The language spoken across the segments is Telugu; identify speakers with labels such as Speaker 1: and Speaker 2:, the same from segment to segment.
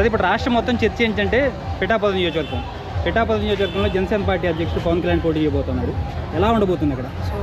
Speaker 1: సరే ఇప్పుడు రాష్ట్రం మొత్తం చర్చ ఏంటంటే పిఠాపద నియోజకవర్గం. పిఠాపద నియోజకవర్గంలో జనసేన పార్టీ అధ్యక్షుడు పవన్ కళ్యాణ్ పోటీ చేయబోతున్నాడు. ఎలా ఉండబోతుంది అక్కడ?
Speaker 2: సో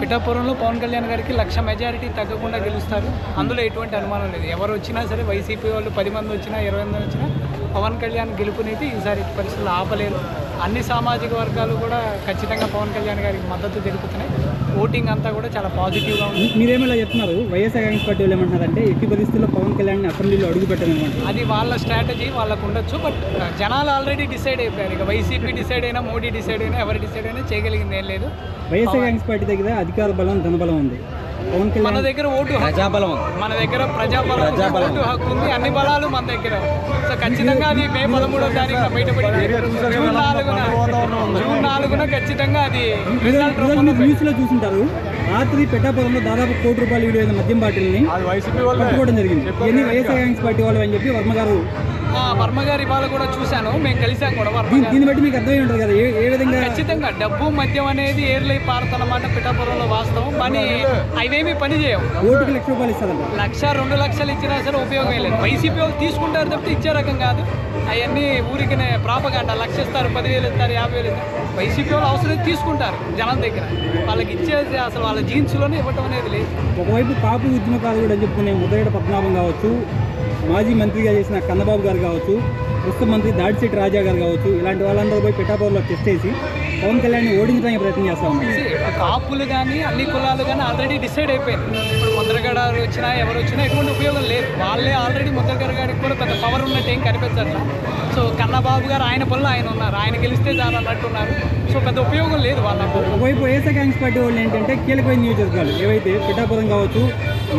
Speaker 2: పిఠాపురంలో పవన్ కళ్యాణ్ గారికి లక్ష మెజారిటీ తగ్గకుండా గెలుస్తారు. అందులో ఎటువంటి అనుమానం లేదు. ఎవరు వచ్చినా సరే వైసీపీ వాళ్ళు పది మంది వచ్చినా ఇరవై మంది వచ్చినా పవన్ కళ్యాణ్ గెలుపునైతే ఈసారి పరిస్థితులు ఆపలేరు. అన్ని సామాజిక వర్గాలు కూడా ఖచ్చితంగా పవన్ కళ్యాణ్ గారికి మద్దతు తెలుపుతున్నాయి. ఓటింగ్ అంతా కూడా చాలా పాజిటివ్గా ఉంది
Speaker 1: మీ- మీరేమో ఇలా చెప్తున్నారు వైఎస్ఆర్ కాంగ్రెస్ పార్టీ వాళ్ళు ఏమంటున్నారంటే ఎట్టి పరిస్థితుల్లో పవన్ కళ్యాణ్ అసెంబ్లీలో అడుగు పెట్టాలన్నమాట
Speaker 2: అది వాళ్ళ స్ట్రాటజీ వాళ్ళకు ఉండొచ్చు బట్ జనాలు ఆల్రెడీ డిసైడ్ అయిపోయారు ఇక వైసీపీ డిసైడ్ అయినా మోడీ డిసైడ్ అయినా ఎవరు డిసైడ్ అయినా చేయగలిగింది ఏం లేదు
Speaker 1: వైఎస్ఆర్ కాంగ్రెస్ పార్టీ దగ్గర అధికార బలం ధనబలం ఉంది పవన్
Speaker 2: మన దగ్గర ఓటు
Speaker 1: ప్రజాబలం
Speaker 2: మన దగ్గర ప్రజాబలం ఉంది, ఓటు హక్కు ఉంది అన్ని బలాలు మన దగ్గర సో ఖచ్చితంగా అది మే పదమూడో తారీఖున జూన్ నాలుగున ఖచ్చితంగా అది
Speaker 1: చూసింటారు. రాత్రి పెట్టాపురంలో దాదాపు కోటి రూపాయలు విలువైన మద్యం బాటిల్ని పట్టుకోవడం జరిగింది. ఇవన్నీ వైఎస్ఆర్ కాంగ్రెస్ పార్టీ వాళ్ళు అని చెప్పి వర్మ గారు
Speaker 2: వర్మ గారి ఇవాళ కూడా చూశాను. మేము కలిసాం కూడా
Speaker 1: దీన్ని బట్టి మీకు అర్థమై ఉంటుంది కదా? ఏ విధంగా
Speaker 2: ఖచ్చితంగా డబ్బు మద్యం అనేది ఏర్లై పారుతున్నమాట పిఠాపురంలో వాస్తవం. పని అవేమీ పని చేయవు.
Speaker 1: ఓటుకి లక్ష రూపాయలు ఇస్తారంట.
Speaker 2: లక్ష రెండు లక్షలు ఇచ్చినా సరే ఉపయోగం లేదు. వైసీపీ వాళ్ళు తీసుకుంటారు తప్పితే ఇచ్చే రకం కాదు. అవన్నీ ఊరికనే ప్రాపగాండ లక్ష ఇస్తారు పదివేలు ఇస్తారు యాభై వేలు ఇస్తారు. వైసీపీ వాళ్ళు అవసరం తీసుకుంటారు జనం దగ్గర. వాళ్ళకి ఇచ్చేది అసలు వాళ్ళ జీన్స్లోనే ఇవ్వటం అనేది లేదు.
Speaker 1: ఒకవైపు కాపు ఉద్యమకారుడు అని చెప్పుకునే ముద్రగడ పద్మనాభం కావచ్చు మాజీ మంత్రిగా చేసిన కన్నబాబు గారు కావచ్చు ప్రస్తుత మంత్రి దాడిశెట్టి రాజా గారు కావచ్చు ఇలాంటి వాళ్ళందరూ పోయి పిఠాపురంలో టెస్ట్ చేసి పవన్ కళ్యాణ్ని ఓడించడానికి ప్రయత్నం చేస్తా
Speaker 2: See, కాపులు కానీ అన్ని కులాలు కానీ ఆల్రెడీ డిసైడ్ అయిపోయింది ఇప్పుడు ముద్రగడ వచ్చినా ఎవరు వచ్చినా ఎటువంటి ఉపయోగం లేదు. వాళ్ళే ఆల్రెడీ ముద్రగడ గారికి కూడా పెద్ద పవర్ ఉన్నట్టు ఏం కనిపించట్లా. సో కన్నబాబు గారు ఆయన పనులు ఆయన ఉన్నారు. ఆయన గెలిస్తే చాలు అన్నట్టు ఉన్నారు సో పెద్ద ఉపయోగం లేదు వాళ్ళ
Speaker 1: ఒకవైపు వైఎస్ఆర్ కాంగ్రెస్ పార్టీ వాళ్ళు ఏంటంటే కీలకమైన నియోజకవర్గాలు. ఏవైతే పిఠాపురం కావచ్చు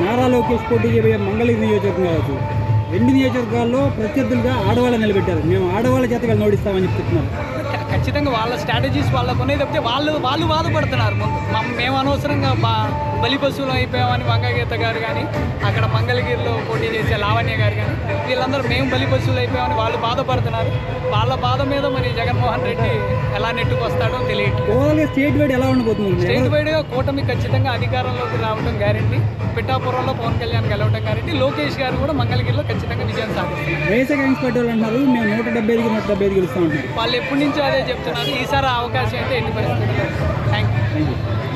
Speaker 1: నారా లోకేష్ పోటీ చేయబోయే మంగళగిరి నియోజకవర్గం కావచ్చు రెండు నియోజకవర్గాల్లో ప్రత్యర్థులుగా ఆడవాళ్ళని నిలబెట్టారు. మేము ఆడవాళ్ళ చేత వీళ్ళు ఓడిస్తామని
Speaker 2: ఖ- ఖచ్చితంగా వాళ్ళ స్ట్రాటజీస్ వాళ్ళకు ఉన్నాయి తప్పితే వాళ్ళు వాళ్ళు బాధపడుతున్నారు. మమ్- అనవసరంగా బా బలి పశువులు అయిపోయామని వంగగీత గారు కానీ అక్కడ మంగళగిరిలో పోటీ చేసే లావణ్య గారు కానీ వీళ్ళందరూ మేము బలి పశువులు అయిపోయామని వాళ్ళు బాధపడుతున్నారు. వాళ్ళ బాధ మీద మరి జగన్మోహన్ రెడ్డి ఎలా నెట్టుకొస్తాడో తెలియట్లేదు.
Speaker 1: ఓవరాల్గా స్టేట్ వైడ్ ఎలా ఉండబోతుంది?
Speaker 2: స్టేట్ వైడ్గా కూటమి ఖచ్చితంగా అధికారంలోకి రావడం గ్యారంటీ పిఠాపురంలో పవన్ కళ్యాణ్ గెలవడం గ్యారంటీ లోకేష్ గారు కూడా మంగళగిరిలో ఖచ్చితంగా సాధిస్తారు
Speaker 1: వైఎస్ఆర్ కాంగ్రెస్ పార్టీ వాళ్ళు అంటున్నారు. మేము నూట డెబ్బై ఐదుకి నూట డెబ్బై ఐదు
Speaker 2: వాళ్ళు ఎప్పటి నుంచో అదే చెప్తున్నారు. ఈసారి అవకాశం అయితే ఎన్ని యూ
Speaker 1: థ్యాంక్ యూ